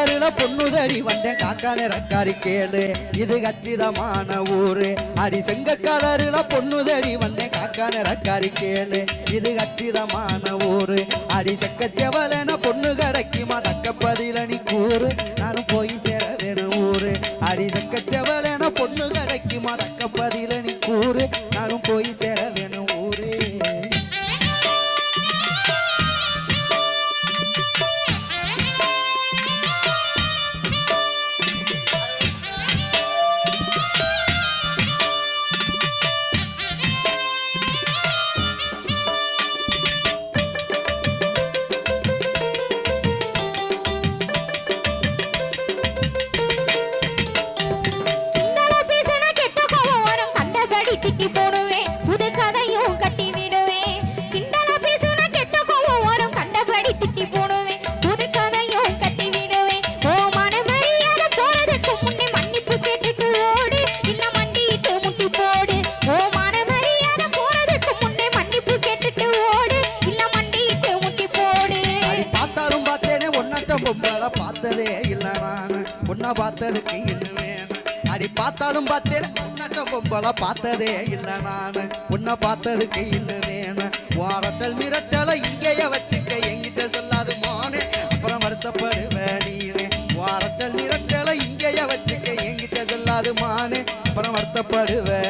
கலரில பொண்ணுதடி வந்தேன். காக்கான ரக்காரி கேளு. இது கச்சிதமான ஊரு. அடி செங்க கலருல பொண்ணுதடி வந்தேன். காக்கான ரக்காரி கேளு. இது கச்சிதமான ஊரு. அடி செக்க செவலன பொண்ணு கிடைக்குமா? தக்க பதில நீ கூறு. நானும் போய் சேர வேணும் ஊரு. அடி செக்க செவலன பொண்ணு கிடைக்குமா? தக்க பதில நீ கூறு. நானும் போய் சேர கட்டி போடுவேன். புது கதையும் கட்டி விடுவேன். கிண்டல பேசுன கெட்ட கோவம் வரும், கண்டபடி திட்டி போடுவேன். புது கதையும் கட்டி விடுவேன். ஓ மனமறியாத போறதுக்கு முன்னே மன்னிப்பு கேட்டுட்டு ஓடு. இல்ல மண்டிட்டு முட்டி போடு. ஓ மனமறியாத போறதுக்கு முன்னே மன்னிப்பு கேட்டுட்டு ஓடு. இல்ல மண்டிட்டு முட்டி போடு. பார்த்தாலும் பார்த்தேனே ஒன்னாட்டம் பொம்பளை பார்த்ததே இல்ல நான் உன்னை பார்த்ததுக்கு இல்லை அடி பார்த்தாலும் பார்த்தேன். ஒன்னாட்டம் பொம்பளை பார்த்ததே இல்ல நானு. உன்னை பார்த்ததுக்கு இல்லை வேணும் வாரட்டல் மிரட்டலை இங்கேயே வச்சுக்க. என்கிட்ட சொல்லாது மோனே. அப்புறம் வருத்தப்படுவேன் நீனே. வாரட்டல் மிரட்டலை இங்கேயே வச்சுக்க. எங்கிட்ட சொல்லாது மானே. அப்புறம் வருத்தப்படுவேன்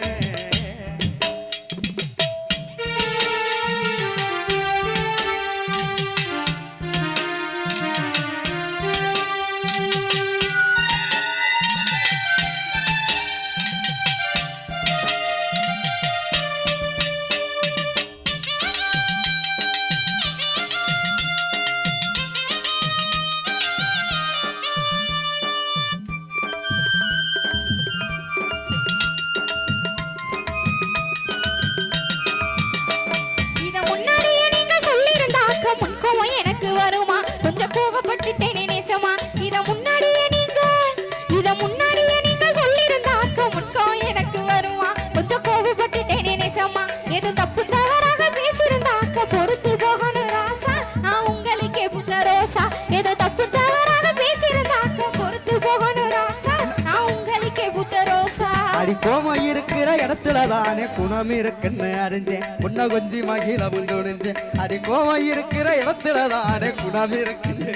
அடி கோமம் இருக்கிற இடத்துல தானே குணம் இருக்குன்னு அறிஞ்சேன் உன்னை கொஞ்சி மகிழ முந்துணிஞ்சேன் அடி கோமம் இருக்கிற இடத்துல தானே குணம் இருக்குன்னு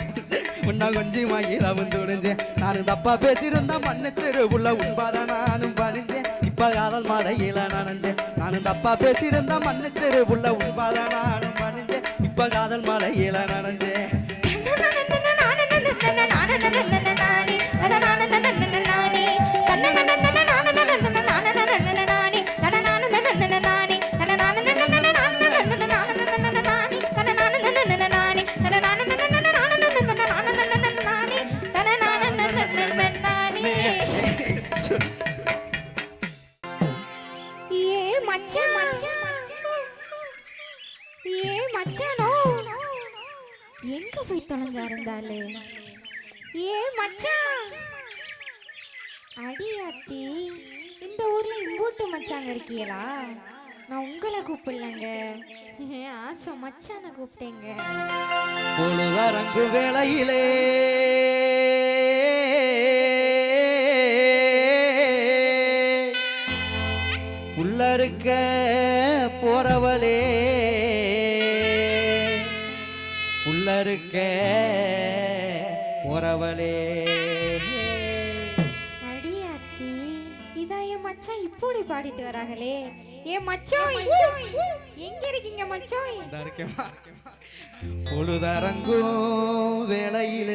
உன்னை கொஞ்சி மகிழ முந்துணிஞ்சேன் நான் தப்பா பேசியிருந்தா மன்னிச்சிரு உள்ள உண்பாத நானும் பணிஞ்சேன் இப்ப காதல் மழையில நனைஞ்சேன் நானும் தப்பா பேசியிருந்தா மன்னிச்சிரு உள்ள உண்பாத நானும் பணிஞ்சேன் இப்ப காதல் மழையில நனைஞ்சேன் ஏ மச்சான். ஏ மச்சானோ? எங்க போய் தொலைஞ்சா இருந்தாலே ஏ மச்சான். அத்தி இந்த ஊர்ல இம்போட்டு மச்சாங்க இருக்கீங்களா நான் உங்களை கூப்பிடலங்க. ஆசை மச்சான கூப்பிட்டேங்க. வேளையிலே அறுக்க போறவளே. உள்ளறுக்க போறவளே. அடியாத்தி இதான் என் மச்சா இப்படி பாடிட்டு வராங்களே. ஏன் மச்சோ எங்க இருக்கீங்க மச்சோய் பொழுதரங்கும் வேளையிலே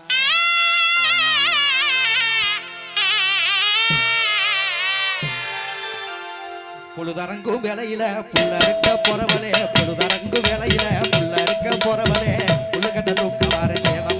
பொழுதரங்கும் வேலையில புள்ள இருக்க பொறவலே பொழுதரங்கும் வேலையில புள்ள இருக்க பொறவலே புள்ள கட்ட தூக்கவாறு சேவா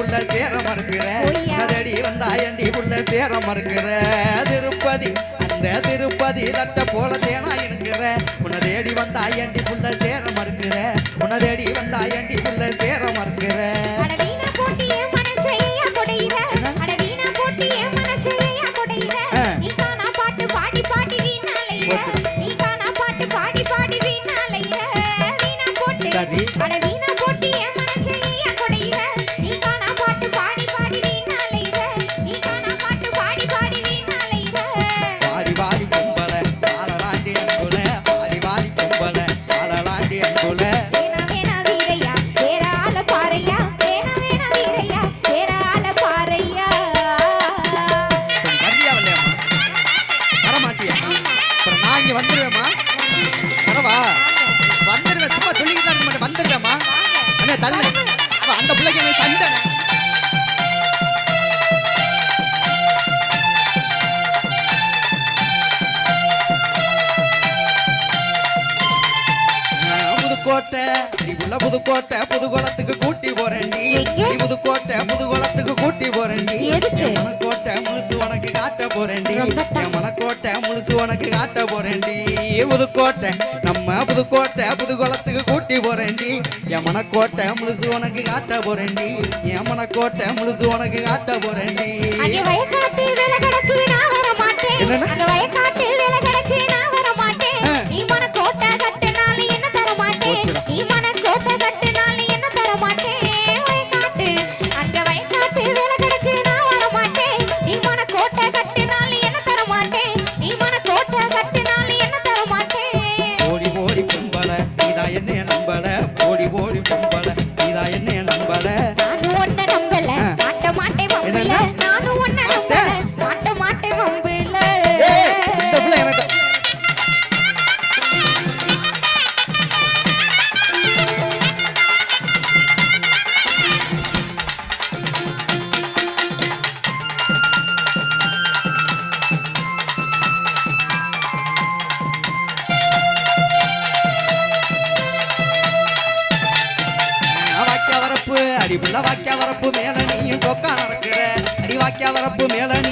உள்ள சேர மறுக்கிற. அதடி வந்தாயண்டி உள்ள சேர மறுக்கிற? திருப்பதி அந்த திருப்பதி லட்ட போல தேனா இருக்கிற உன்னை தேடி வந்தாயண்டி உள்ள சேர மறுக்கிற? உன்னை தேடி வந்தாயண்டி உள்ள சேர மறுக்கிற? சரி. அப்புறம் நான் இங்கே வந்துடுவேம்மா வரவா? வந்துடுவேன் சும்மா சொல்லிக்கிட்டு இருக்க மாட்டேன். வந்துடுவேம்மா அண்ணே தள்ளு. அந்த பிள்ளைக்கு எனக்கு சண்டை புதுக்கோட்டை. நீ உள்ள புதுக்கோட்டை. புதுகுளத்துக்கு கூட்டி போறேன் நீ. புதுக்கோட்டை. புதுகுளத்துக்கு கூட்டி போறேன் கோட்டை முழுசு உனக்கு காட்ட போறேன் உனக்கு காட்ட போறேன்டி. புதுக்கோட்டை நம்ம புதுக்கோட்டை புதுகுளத்துக்கு கூட்டி போறேன்டி. எமனக்கோட்டை முழுசு உனக்கு காட்ட போறேன்டி. எமனக்கோட்டை முழுசு உனக்கு காட்ட போறேன்டி. என்னன்னா?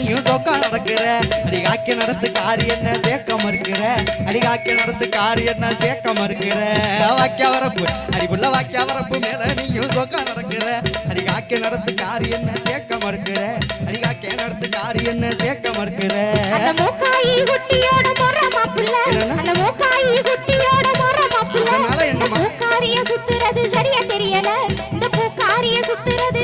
நீயும் சோக்கா நடக்கிற. அடிகாக்கி நடத்து காரி என்ன சேர்க்க மறுக்கிற. அடிகாக்கி நடத்து காரி என்ன சேர்க்க மறுக்கிற. வாக்கிய வரப்பு. அடிபுள்ள வாக்கிய வரப்பு மேல நீயும் சோக்கா நடக்கிற. அடிகாக்கி நடத்து காரி என்ன சேர்க்க மறுக்கிற. அடிகாக்கி நடத்து காரி என்ன சேர்க்க மறுக்கிற. மூக்காயி குட்டியோட போறமா பிள்ளை அந்த மூக்காயி குட்டியோட போறமா பிள்ளை அதனால என்ன பூக்காரிய சுத்துறது சரியா தெரியல. இந்த பூக்காரிய சுத்துறது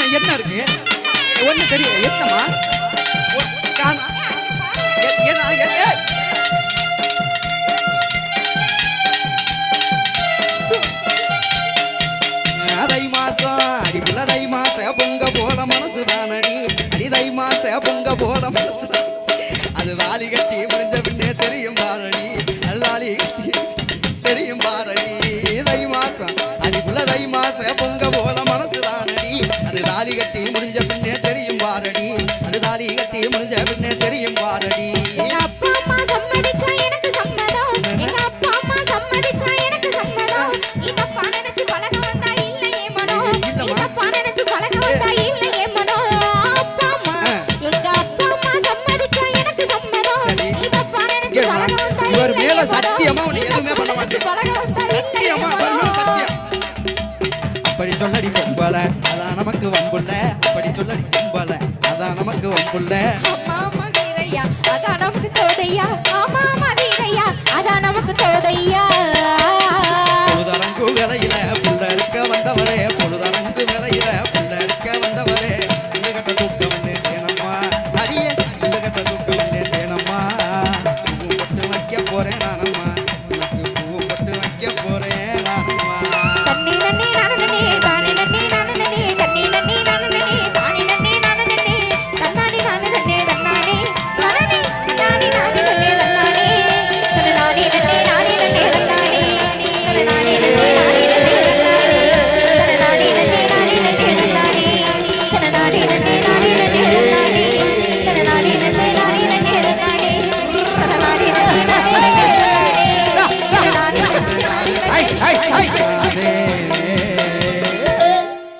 என்ன என்ன இருக்கு? ஒண்ணு தெரியும். என்னமா தை மாசம் அடி புள்ள தை மாச பொங்க போல மனசு அடி தை மாச பொங்க போல